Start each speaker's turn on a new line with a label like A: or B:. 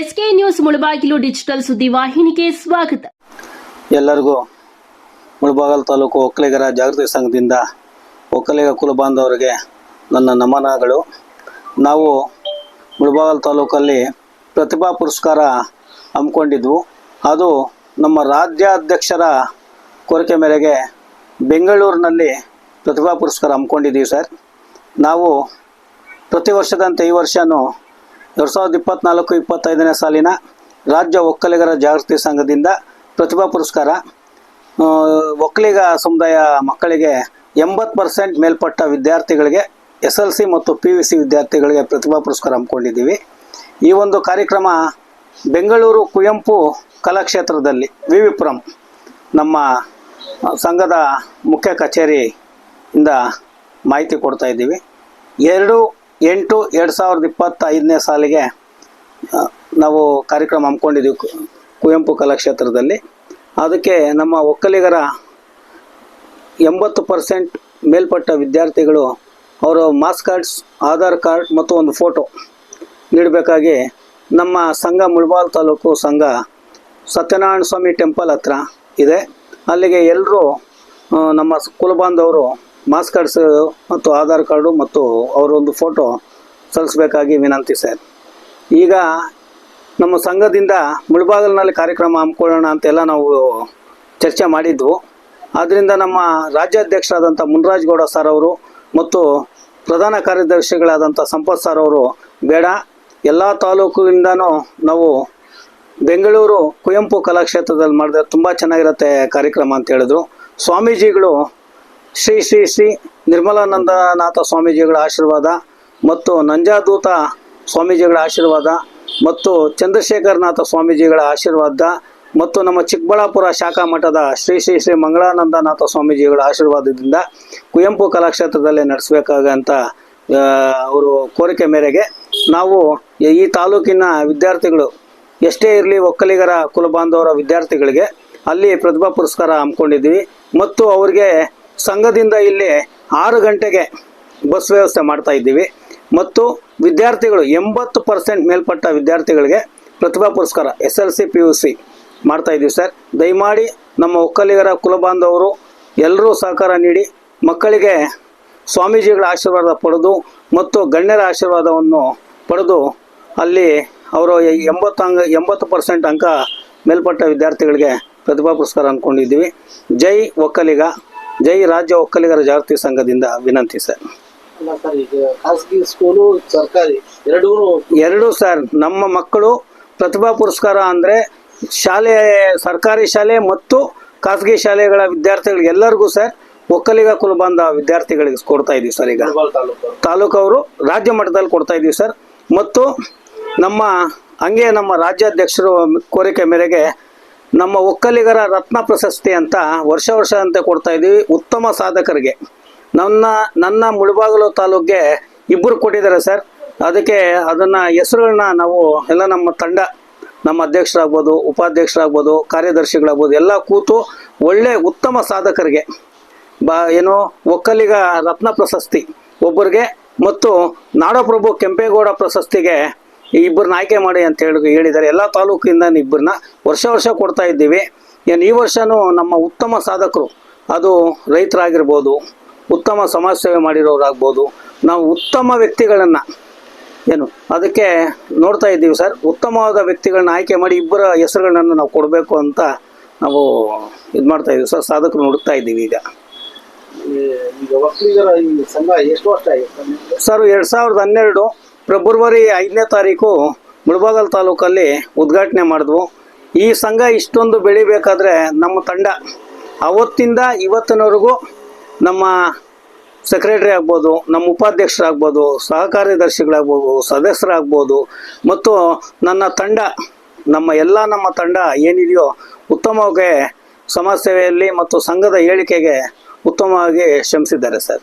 A: SK news Mulbagal digital ಸುದ್ದಿ ವಾಹಿನಿಗೆ ಸ್ವಾಗತ.
B: ಎಲ್ಲರಿಗೂ ಮುಳಬಾಗಲ್ ತಾಲೂಕು ಒಕ್ಕಲಿಗರ ಜಾಗೃತಿ ಸಂಘದಿಂದ ಒಕ್ಕಲಿಗ ಕುಲ ಬಾಂಧವರಿಗೆ ನನ್ನ ನಮನಗಳು. ನಾವು ಮುಳಬಾಗಲ್ ತಾಲೂಕಲ್ಲಿ ಪ್ರತಿಭಾ ಪುರಸ್ಕಾರ ಹಮ್ಮಿಕೊಂಡಿದ್ವು. ಅದು ನಮ್ಮ ರಾಜ್ಯಾಧ್ಯಕ್ಷರ ಕೋರಿಕೆ ಮೇರೆಗೆ ಬೆಂಗಳೂರಿನಲ್ಲಿ ಪ್ರತಿಭಾ ಪುರಸ್ಕಾರ ಹಮ್ಮಿಕೊಂಡಿದ್ದೀವಿ ಸರ್. ನಾವು ಪ್ರತಿ ವರ್ಷದಂತೆ ಈ ವರ್ಷವೂ ಎರಡು ಸಾವಿರದ ಇಪ್ಪತ್ನಾಲ್ಕು ಇಪ್ಪತ್ತೈದನೇ ಸಾಲಿನ ರಾಜ್ಯ ಒಕ್ಕಲಿಗರ ಜಾಗೃತಿ ಸಂಘದಿಂದ ಪ್ರತಿಭಾ ಪುರಸ್ಕಾರ. ಒಕ್ಕಲಿಗ ಸಮುದಾಯ ಮಕ್ಕಳಿಗೆ ಎಂಬತ್ತು ಪರ್ಸೆಂಟ್ ಮೇಲ್ಪಟ್ಟ ವಿದ್ಯಾರ್ಥಿಗಳಿಗೆ ಎಸ್ ಎಲ್ ಸಿ ಮತ್ತು ಪಿ ಯು ಸಿ ವಿದ್ಯಾರ್ಥಿಗಳಿಗೆ ಪ್ರತಿಭಾ ಪುರಸ್ಕಾರ ಹಮ್ಮಿಕೊಂಡಿದ್ದೀವಿ. ಈ ಒಂದು ಕಾರ್ಯಕ್ರಮ ಬೆಂಗಳೂರು ಕುವೆಂಪು ಕಲಾಕ್ಷೇತ್ರದಲ್ಲಿ ವಿ. ವಿ ಪುರಂ ನಮ್ಮ ಸಂಘದ ಮುಖ್ಯ ಕಚೇರಿಯಿಂದ ಮಾಹಿತಿ ಕೊಡ್ತಾ ಇದ್ದೀವಿ. ಎರಡು ಎಂಟು ಎರಡು ಸಾವಿರದ ಇಪ್ಪತ್ತೈದನೇ ಸಾಲಿಗೆ ನಾವು ಕಾರ್ಯಕ್ರಮ ಹಮ್ಮಿಕೊಂಡಿದ್ದೀವಿ ಕುವೆಂಪು ಕಲಾಕ್ಷೇತ್ರದಲ್ಲಿ. ಅದಕ್ಕೆ ನಮ್ಮ ಒಕ್ಕಲಿಗರ ಎಂಬತ್ತು ಪರ್ಸೆಂಟ್ ಮೇಲ್ಪಟ್ಟ ವಿದ್ಯಾರ್ಥಿಗಳು ಅವರ ಮಾಸ್ ಕಾರ್ಡ್ಸ್, ಆಧಾರ್ ಕಾರ್ಡ್ ಮತ್ತು ಒಂದು ಫೋಟೋ ನೀಡಬೇಕಾಗಿ ನಮ್ಮ ಸಂಘ ಮುಳಬಾಲ್ ತಾಲೂಕು ಸಂಘ ಸತ್ಯನಾರಾಯಣ ಸ್ವಾಮಿ ಟೆಂಪಲ್ ಹತ್ರ ಇದೆ. ಅಲ್ಲಿಗೆ ಎಲ್ಲರೂ ನಮ್ಮ ಕುಲಬಾಂಧವರು ಮಾಸ್ ಕಾರ್ಡ್ಸ್ ಮತ್ತು ಆಧಾರ್ ಕಾರ್ಡು ಮತ್ತು ಅವರೊಂದು ಫೋಟೋ ಸಲ್ಲಿಸಬೇಕಾಗಿ ವಿನಂತಿ ಸರ್. ಈಗ ನಮ್ಮ ಸಂಘದಿಂದ ಮುಳಬಾಗಲಿನಲ್ಲಿ ಕಾರ್ಯಕ್ರಮ ಹಮ್ಮಿಕೊಳ್ಳೋಣ ಅಂತೆಲ್ಲ ನಾವು ಚರ್ಚೆ ಮಾಡಿದ್ವು. ಆದ್ದರಿಂದ ನಮ್ಮ ರಾಜ್ಯಾಧ್ಯಕ್ಷರಾದಂಥ ಮುನ್ರಾಜ್ಗೌಡ ಸರ್ ಅವರು ಮತ್ತು ಪ್ರಧಾನ ಕಾರ್ಯದರ್ಶಿಗಳಾದಂಥ ಸಂಪತ್ ಸರ್ ಅವರು ಬೇಡ. ಎಲ್ಲ ತಾಲೂಕಿನಿಂದನೂ ನಾವು ಬೆಂಗಳೂರು ಕುವೆಂಪು ಕಲಾಕ್ಷೇತ್ರದಲ್ಲಿ ಮಾಡಿದ್ರೆ ತುಂಬ ಚೆನ್ನಾಗಿರುತ್ತೆ ಕಾರ್ಯಕ್ರಮ ಅಂತ ಹೇಳಿದ್ರು. ಸ್ವಾಮೀಜಿಗಳು ಶ್ರೀ ಶ್ರೀ ಶ್ರೀ ನಿರ್ಮಲಾನಂದನಾಥ ಸ್ವಾಮೀಜಿಗಳ ಆಶೀರ್ವಾದ ಮತ್ತು ನಂಜಾದೂತ ಸ್ವಾಮೀಜಿಗಳ ಆಶೀರ್ವಾದ ಮತ್ತು ಚಂದ್ರಶೇಖರನಾಥ ಸ್ವಾಮೀಜಿಗಳ ಆಶೀರ್ವಾದ ಮತ್ತು ನಮ್ಮ ಚಿಕ್ಕಬಳ್ಳಾಪುರ ಶಾಖಾ ಮಠದ ಶ್ರೀ ಶ್ರೀ ಶ್ರೀ ಮಂಗಳಾನಂದನಾಥ ಸ್ವಾಮೀಜಿಗಳ ಆಶೀರ್ವಾದದಿಂದ ಕುವೆಂಪು ಕಲಾಕ್ಷೇತ್ರದಲ್ಲಿ ನಡೆಸಬೇಕಾಗಂತ ಅವರು ಕೋರಿಕೆ ಮೇರೆಗೆ ನಾವು ಈ ತಾಲೂಕಿನ ವಿದ್ಯಾರ್ಥಿಗಳು ಎಷ್ಟೇ ಇರಲಿ ಒಕ್ಕಲಿಗರ ಕುಲಬಾಂಧವರ ವಿದ್ಯಾರ್ಥಿಗಳಿಗೆ ಅಲ್ಲಿ ಪ್ರತಿಭಾ ಪುರಸ್ಕಾರ ಹಮ್ಮಿಕೊಂಡಿದ್ವಿ ಮತ್ತು ಅವರಿಗೆ ಸಂಘದಿಂದ ಇಲ್ಲಿ ಆರು ಗಂಟೆಗೆ ಬಸ್ ವ್ಯವಸ್ಥೆ ಮಾಡ್ತಾ ಇದ್ದೀವಿ. ಮತ್ತು ವಿದ್ಯಾರ್ಥಿಗಳು ಎಂಬತ್ತು ಪರ್ಸೆಂಟ್ ಮೇಲ್ಪಟ್ಟ ವಿದ್ಯಾರ್ಥಿಗಳಿಗೆ ಪ್ರತಿಭಾ ಪುರಸ್ಕಾರ S L C P U C ಮಾಡ್ತಾ ಇದ್ದೀವಿ ಸರ್. ದಯಮಾಡಿ ನಮ್ಮ ಒಕ್ಕಲಿಗರ ಕುಲಬಾಂಧವರು ಎಲ್ಲರೂ ಸಹಕಾರ ನೀಡಿ, ಮಕ್ಕಳಿಗೆ ಸ್ವಾಮೀಜಿಗಳ ಆಶೀರ್ವಾದ ಪಡೆದು ಮತ್ತು ಗಣ್ಯರ ಆಶೀರ್ವಾದವನ್ನು ಪಡೆದು ಅಲ್ಲಿ ಅವರು ಎಂಬತ್ತು ಅಂಗ, ಎಂಬತ್ತು ಪರ್ಸೆಂಟ್ ಅಂಕ ಮೇಲ್ಪಟ್ಟ ವಿದ್ಯಾರ್ಥಿಗಳಿಗೆ ಪ್ರತಿಭಾ ಪುರಸ್ಕಾರ ಅಂದ್ಕೊಂಡಿದ್ದೀವಿ. ಜೈ ಒಕ್ಕಲಿಗ. ಜೈ ರಾಜ್ಯ ಒಕ್ಕಲಿಗರ ಜಾಗೃತಿ ಸಂಘದಿಂದ ವಿನಂತಿ ಸರ್.
C: ಖಾಸಗಿ ಸ್ಕೂಲು ಸರ್ಕಾರಿ ಎರಡೂ
B: ಎರಡು ಸರ್ ನಮ್ಮ ಮಕ್ಕಳು ಪ್ರತಿಭಾ ಪುರಸ್ಕಾರ ಅಂದರೆ ಶಾಲೆ ಸರ್ಕಾರಿ ಶಾಲೆ ಮತ್ತು ಖಾಸಗಿ ಶಾಲೆಗಳ ವಿದ್ಯಾರ್ಥಿಗಳಿಗೆ ಎಲ್ಲರಿಗೂ ಸರ್ ಒಕ್ಕಲಿಗ ಕುಲಬಂಧ ವಿದ್ಯಾರ್ಥಿಗಳಿಗೆ ಕೊಡ್ತಾ ಇದೀವಿ ಸರ್ ಈಗ.
C: ತಾಲೂಕು
B: ಅವರು. ರಾಜ್ಯ ಮಟ್ಟದಲ್ಲಿ ಕೊಡ್ತಾ ಇದ್ದೀವಿ ಸರ್. ಮತ್ತು ನಮ್ಮ ಹಂಗೆ ನಮ್ಮ ರಾಜ್ಯಾಧ್ಯಕ್ಷರು ಕೋರಿಕೆ ಮೇರೆಗೆ ನಮ್ಮ ಒಕ್ಕಲಿಗರ ರತ್ನ ಪ್ರಶಸ್ತಿ ಅಂತ ವರ್ಷ ವರ್ಷ ಅಂತ ಕೊಡ್ತಾ ಇದ್ದೀವಿ. ಉತ್ತಮ ಸಾಧಕರಿಗೆ. ನನ್ನ ನನ್ನ ಮುಳಬಾಗಿಲು ತಾಲೂಕಿಗೆ ಇಬ್ಬರು ಕೊಟ್ಟಿದ್ದಾರೆ ಸರ್. ಅದಕ್ಕೆ ಅದನ್ನು ಹೆಸರುಗಳನ್ನ ನಾವು ಎಲ್ಲ ನಮ್ಮ ತಂಡ, ನಮ್ಮ ಅಧ್ಯಕ್ಷರಾಗ್ಬೋದು, ಉಪಾಧ್ಯಕ್ಷರಾಗ್ಬೋದು, ಕಾರ್ಯದರ್ಶಿಗಳಾಗ್ಬೋದು ಎಲ್ಲ ಕೂತು ಒಳ್ಳೆ ಉತ್ತಮ ಸಾಧಕರಿಗೆ, ಬಾ, ಏನು, ಒಕ್ಕಲಿಗ ರತ್ನ ಪ್ರಶಸ್ತಿ ಒಬ್ಬರಿಗೆ ಮತ್ತು ನಾಡಪ್ರಭು ಕೆಂಪೇಗೌಡ ಪ್ರಶಸ್ತಿಗೆ ಇಬ್ಬರನ್ನ ಆಯ್ಕೆ ಮಾಡಿ ಅಂತ ಹೇಳಿ ಹೇಳಿದ್ದಾರೆ. ಎಲ್ಲ ತಾಲೂಕಿಂದ ಇಬ್ಬರನ್ನ ವರ್ಷ ವರ್ಷ ಕೊಡ್ತಾ ಇದ್ದೀವಿ. ಏನು ಈ ವರ್ಷನೂ ನಮ್ಮ ಉತ್ತಮ ಸಾಧಕರು. ಅದು ರೈತರಾಗಿರ್ಬೋದು ಉತ್ತಮ ಸಮಾಜ ಸೇವೆ ಮಾಡಿರೋರಾಗ್ಬೋದು ನಾವು ಉತ್ತಮ ವ್ಯಕ್ತಿಗಳನ್ನು ಏನು ಅದಕ್ಕೆ ನೋಡ್ತಾ ಇದ್ದೀವಿ ಸರ್. ಉತ್ತಮವಾದ ವ್ಯಕ್ತಿಗಳನ್ನ ಆಯ್ಕೆ ಮಾಡಿ ಇಬ್ಬರ ಹೆಸರುಗಳನ್ನು ನಾವು ಕೊಡಬೇಕು ಅಂತ ನಾವು ಇದು ಮಾಡ್ತಾ ಇದ್ದೀವಿ ಸರ್. ಸಾಧಕರು ನೋಡ್ತಾ ಇದ್ದೀವಿ ಈಗ.
C: ಈ- ಈಗ ಒಕ್ಕಲಿಗರ ಈ ಸಂಘ ಎಷ್ಟು ವರ್ಷ
B: ಸರ್ ಎರಡು ಸಾವಿರದ ಹನ್ನೆರಡು ಫೆಬ್ರವರಿ ಐದನೇ ತಾರೀಕು ಮುಳಬಾಗಲ್ ತಾಲೂಕಲ್ಲಿ ಉದ್ಘಾಟನೆ ಮಾಡಿದ್ವು. ಈ ಸಂಘ ಇಷ್ಟೊಂದು ಬೆಳಿಬೇಕಾದ್ರೆ ನಮ್ಮ ತಂಡ ಅವತ್ತಿಂದ ಇವತ್ತಿನವರೆಗೂ ನಮ್ಮ ಸೆಕ್ರೆಟರಿ ಆಗ್ಬೋದು, ನಮ್ಮ ಉಪಾಧ್ಯಕ್ಷರಾಗ್ಬೋದು, ಸಹಕಾರ್ಯದರ್ಶಿಗಳಾಗ್ಬೋದು, ಸದಸ್ಯರಾಗ್ಬೋದು, ಮತ್ತು ನನ್ನ ತಂಡ, ನಮ್ಮ ಎಲ್ಲ ನಮ್ಮ ತಂಡ ಏನಿದೆಯೋ ಉತ್ತಮವಾಗಿ ಸಮಾಜ ಸೇವೆಯಲ್ಲಿ ಮತ್ತು ಸಂಘದ ಹೇಳಿಕೆಗೆ ಉತ್ತಮವಾಗಿ ಶ್ರಮಿಸಿದ್ದಾರೆ ಸರ್.